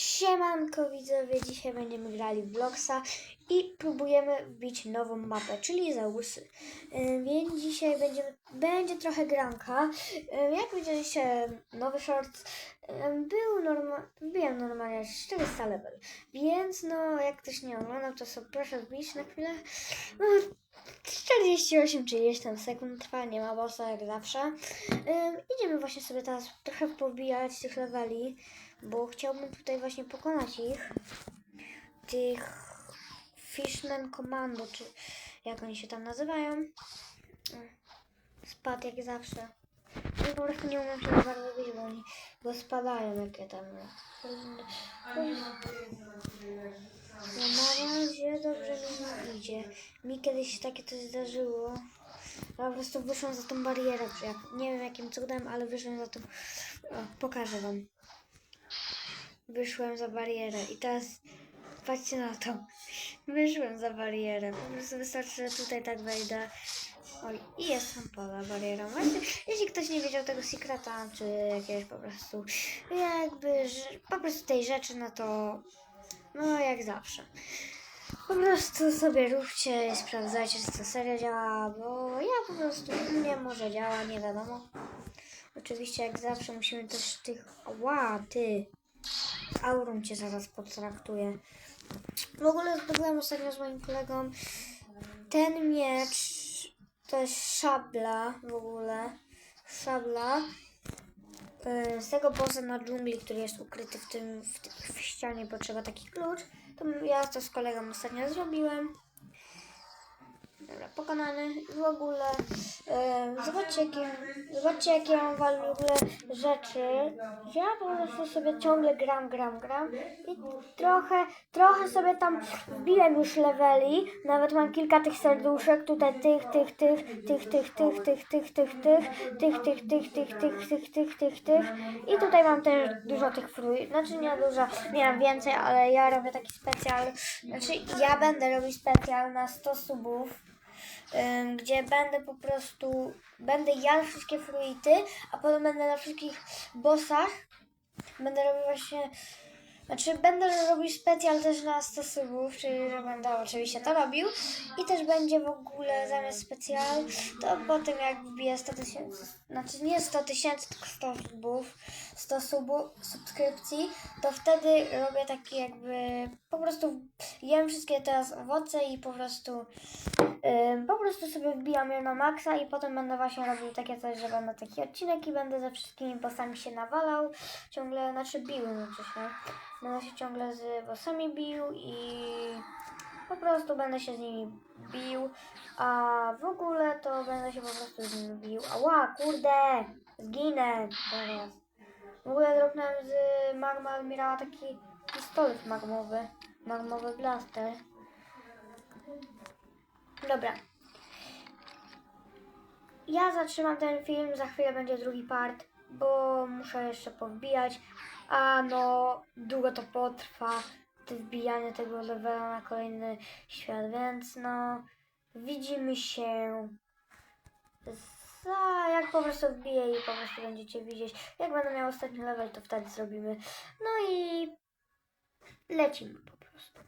Siemanko widzowie, dzisiaj będziemy grali w Bloxa i próbujemy wbić nową mapę, czyli Zausy. Yy, Więc dzisiaj będziemy, będzie trochę granka. Jak widzieliście, nowy short był norma, wbiłem normalnie 400 level. Więc no, jak ktoś nie oglądał, to sobie proszę wbić na chwilę. No, 48-30 tam sekund trwa, nie ma bossa jak zawsze. Yy, idziemy właśnie sobie teraz trochę pobijać tych leveli, bo chciałbym tutaj właśnie pokonać ich. Tych Fishman Commando, czy jak oni się tam nazywają. Spadł jak zawsze. Ja po prostu nie umiem się za bardzo bić, bo oni bo spadają jakie tam. No na razie dobrze mi nie idzie. Mi kiedyś takie coś zdarzyło. Ja po prostu wyszłam za tą barierę. Jak, nie wiem jakim cudem, ale wyszłam za tą. O, pokażę wam. Wyszłem za barierę i teraz patrzcie na to. Wyszłem za barierę. Po prostu wystarczy, że tutaj tak wejdę. Oj, i jest tam poza barierą. Właśnie, jeśli ktoś nie wiedział tego sekreta, czy jakiegoś po prostu, jakby, po prostu tej rzeczy, no to, no jak zawsze. Po prostu sobie róbcie i sprawdzajcie, czy to serio działa, bo ja po prostu, u mnie może działa, nie wiadomo. Oczywiście jak zawsze musimy też tych, ła, ty, aurą cię zaraz potraktuję. W ogóle zdobyłem ostatnio z moim kolegą ten miecz, to jest szabla w ogóle, szabla y, z tego bossa na dżungli, który jest ukryty w tym, w, w ścianie, potrzeba taki klucz. To ja to z kolegą ostatnio zrobiłem. Dobra, pokonany. W ogóle e, zobaczcie, jakie, zobaczcie jakie mam w ogóle rzeczy. Ja po prostu sobie ciągle gram, gram, gram i trochę, trochę sobie tam wbiłem już leveli. Nawet mam kilka tych serduszek, tutaj tych, tych, tych, tych, tych, tych, tych, tych, tych, tych, tych, tych, tych, tych, tych, tych, tych, tych, tych. I tutaj mam też dużo tych frój. Znaczy nie dużo, nie mam więcej, ale ja robię taki specjal. Znaczy ja będę robić specjal na 100 subów gdzie będę po prostu, będę jadł wszystkie fruity, a potem będę na wszystkich bossach, będę robił właśnie, znaczy będę robił specjal też na 100 subów, czyli że będę oczywiście to robił i też będzie w ogóle zamiast specjal, to po tym jak wbiję 100 tysięcy, znaczy nie 100 tysięcy, tylko 100 subów, 100 subu, subskrypcji, to wtedy robię taki jakby, po prostu jem wszystkie teraz owoce i po prostu Ym, po prostu sobie wbijam je na maksa i potem będę właśnie robił takie coś, że będę taki odcinek i będę ze wszystkimi bossami się nawalał. Ciągle, znaczy bił, znaczy się. Będę się ciągle z bossami bił i po prostu będę się z nimi bił. A w ogóle to będę się po prostu z nimi bił. Ała, kurde! Zginę teraz. W ogóle dropnąłem z Magma Admirała taki pistolet magmowy. Magmowy blaster. Dobra. Ja zatrzymam ten film, za chwilę będzie drugi part, bo muszę jeszcze powbijać, a no długo to potrwa, to wbijanie tego levela na kolejny świat, więc no widzimy się za, jak po prostu wbiję i po prostu będziecie widzieć, jak będę miał ostatni level, to wtedy zrobimy. No i lecimy po prostu.